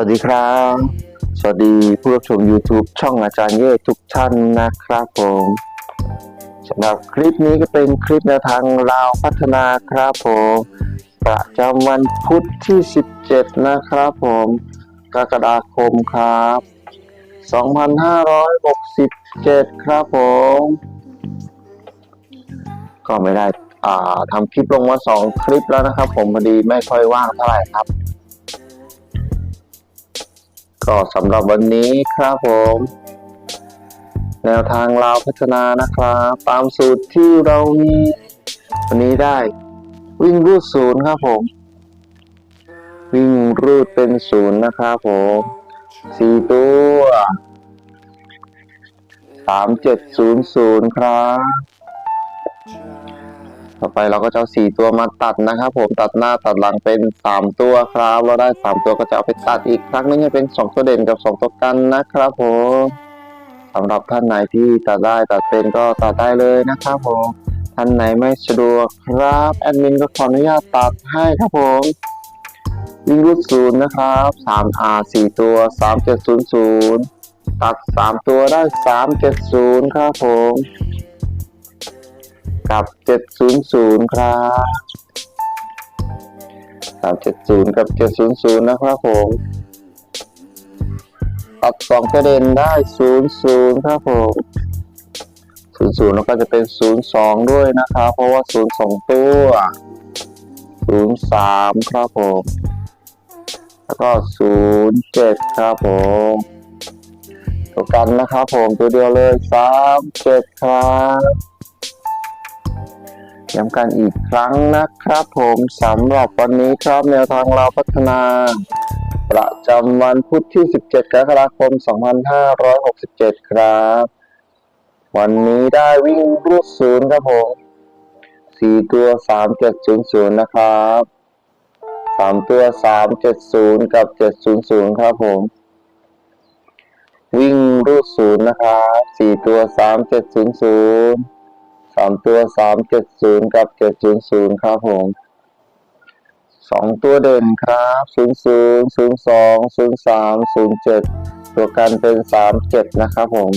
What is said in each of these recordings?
วัสดีครับ สวัสดีผู้รับชม YouTube ช่องอาจารย์เย่ทุกท่านนะครับผมสำหรับคลิปนี้ก็เป็นคลิปแนวทางราวพัฒนาครับผม ประจำวันพุธที่ 17 นะครับผมกรกฎาคมครับ 2567 ครับผม ก็ไม่ได้อ่าทำคลิปลงมาสองคลิปแล้วนะครับผมพอดีไม่ค่อยว่างเท่าไหร่ครับ ก็สำหรับวันนี้ครับผม แนวทางเราวพัฒนานะครับ ตามสูตรที่เรามีวันนี้ได้ วิ่งรูดศูนย์ครับผม วิ่งรูดเป็นศูนย์นะครับผมสี่ตัวสามเจ็ดศูนย์ศูนย์ครับ ต่อไปเราก็จะเอาสี่ตัวมาตัดนะครับ ผมตัดหน้าตัดหลังเป็นสามตัวครับเราได้สามตัวก็จะเอาไปตัดอีกครั้งนึงให้เป็นสองตัวเด่นกับสองตัวกันนะครับ ผมสำหรับท่านไหนที่ตัดได้ตัดเป็นก็ตัดได้เลยนะครับผมท่านไหนไม่สะดวกครับแอดมินก็ขออนุญาตตัดให้ครับผมวิ่งรูดศูนย์นะครับสามอาสี่ตัวสามเจ็ดศูนย์ศูนย์ตัดสามตัวได้สามเจ็ดศูนย์ครับผม กับ 700 ครับ370 กับ 700 นะครับผมตัดสองประเด็นได้ 00 ครับผม00 แล้วก็จะเป็น 02 ด้วยนะครับ เพราะว่า 02 ตัว 03 ครับผม แล้วก็ 07 ครับผมตัวกันนะครับผมตัวเดียวเลย 37 ครับ ย้ำกันอีกครั้งนะครับผมสำหรับวันนี้ครับแนวทางเราพัฒนา ประจำวันพุธที่ 17 กรกฎาคม 2567 ครับ วันนี้ได้วิ่งรูดศูนย์ครับผม 4 ตัว 3700 นะครับ 3 ตัว 370 กับ 700 ครับผมวิ่งรูดศูนย์นะครับ4ตัว3700 สามตัวสามเจ็ดศูนย์กับเจ็ดศูนย์ศูนย์ครับผมสองตัวเด่นครับศูนย์ศูนย์ศูนย์สองศูนย์สามศูนย์เจ็ดตัวกันเป็นสามเจ็ดนะครับผม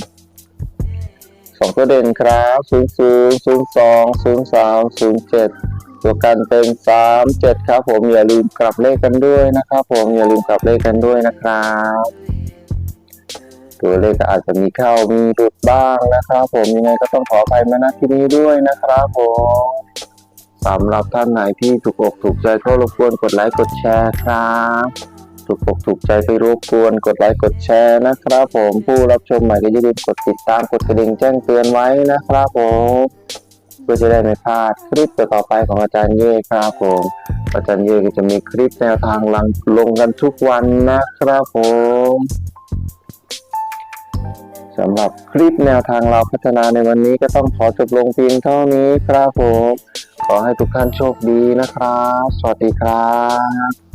สองตัวเด่นครับศูนย์ศูนย์ศูนย์สองศูนย์สามศูนย์เจ็ดตัวกันเป็นสามเจ็ดครับผมอย่าลืมกลับเลขกันด้วยนะครับผมอย่าลืมกลับเลขกันด้วยนะครับ ตัวเลขก็อาจจะมีเข้ามีหลุดบ้างนะครับ ผมยังไงก็ต้องขออภัยมาณที่นี้ด้วยนะครับผมสำหรับท่านไหนที่ถูกอกถูกใจก็รบกวนกดไลค์กดแชร์ครับถูกอกถูกใจไปรบกวนกดไลค์กดแชร์นะครับ ผมผู้รับชมใหม่ก็อย่าลืมกดติดตามกดกระดิ่งแจ้งเตือนไว้นะครับผมเพื่อจะได้ไม่พลาดคลิปต่อไปของอาจารย์เย่ครับผมอาจารย์เย่ก็จะมีคลิปแนวทางลังลงกันทุกวันนะครับผม สำหรับคลิปแนวทางเราพัฒนาในวันนี้ก็ต้องขอจบลงเพียงเท่านี้ครับผม ขอให้ทุกท่านโชคดีนะครับ สวัสดีครับ